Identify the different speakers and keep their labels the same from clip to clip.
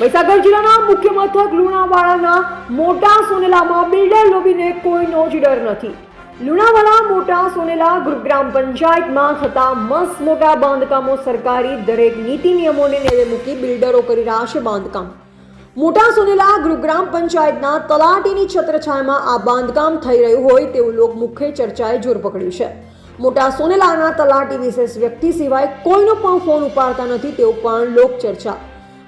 Speaker 1: મહીસાગર જિલ્લાના મુખ્ય મથક લુણાવાડાના મોટા સોનેલામાં બિલ્ડર લોબીને કોઈનો જ ડર નથી. લુણાવાડા મોટા સોનેલા ગ્રુગ્રામ પંચાયતમાં થતા મસ્ત મોટા બાંધકામો સરકારી દરેક નીતિ નિયમોને નેવે મૂકી બિલ્ડરો કરી રહ્યા છે બાંધકામ. મોટા સોનેલા ગુરુગ્રામ પંચાયતના તલાટીની છત્રછાયામાં આ બાંધકામ થઈ રહ્યું હોય તેવું લોકમુખે ચર્ચાએ જોર પકડ્યું છે. મોટા સોનેલાના તલાટી વિશેષ વ્યક્તિ સિવાય કોઈનો પણ ફોન ઉપાડતા નથી તેવું પણ લોક ચર્ચા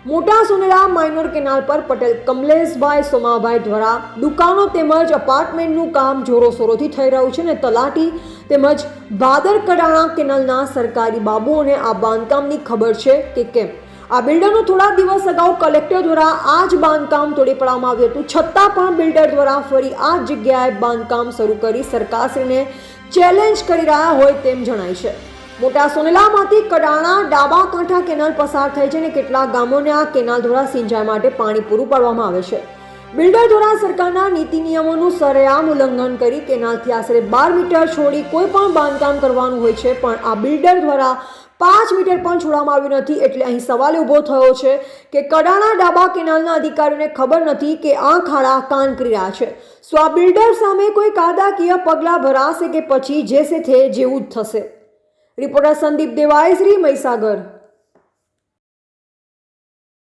Speaker 1: મોટા સુનેરા માઇનોર કેનાલ પર પટેલ કમલેશભાઈ સોમાભાઈ દ્વારા દુકાનો તેમજ અપાર્ટમેન્ટનું કામ જોરોશોરોથી થઈ રહ્યું છે અને તલાટી તેમજ ભાદર કડાણા કેનાલના સરકારી બાબુઓને આ બાંધકામની ખબર છે કે કેમ. આ બિલ્ડરનું થોડા દિવસ અગાઉ કલેક્ટર દ્વારા આ જ બાંધકામ તોડી પાડવામાં આવ્યું હતું. છતાં પણ બિલ્ડર દ્વારા ફરી આ જગ્યાએ બાંધકામ શરૂ કરી સરકારશ્રીને ચેલેન્જ કરી રહ્યા હોય તેમ જણાય છે. મોટા સોનેલામાંથી કડાણા, ડાબા કાંઠા કેનાલ પસાર થઈ છે અને કેટલાક ગામોને આ કેનાલ દ્વારા સિંચાઈ માટે પાણી પૂરું પાડવામાં આવે છે. બિલ્ડર દ્વારા સરકારના નીતિ નિયમોનું સરેઆમ ઉલ્લંઘન કરી કેનાલથી આશરે બાર મીટર છોડી કોઈ પણ બાંધકામ કરવાનું હોય છે, પણ આ બિલ્ડર દ્વારા પાંચ મીટર પણ છોડવામાં આવ્યું નથી એટલે અહીં સવાલ ઊભો થયો છે કે કડાણા, ડાબા કેનાલના અધિકારીઓને ખબર નથી કે આ ખાડા કાન કરી રહ્યા છે. સો આ બિલ્ડર સામે કોઈ કાયદાકીય પગલાં ભરાશે કે પછી જે તે જેવું જ થશે? રિપોર્ટર સંદીપ દેવાય શ્રી મહીસાગર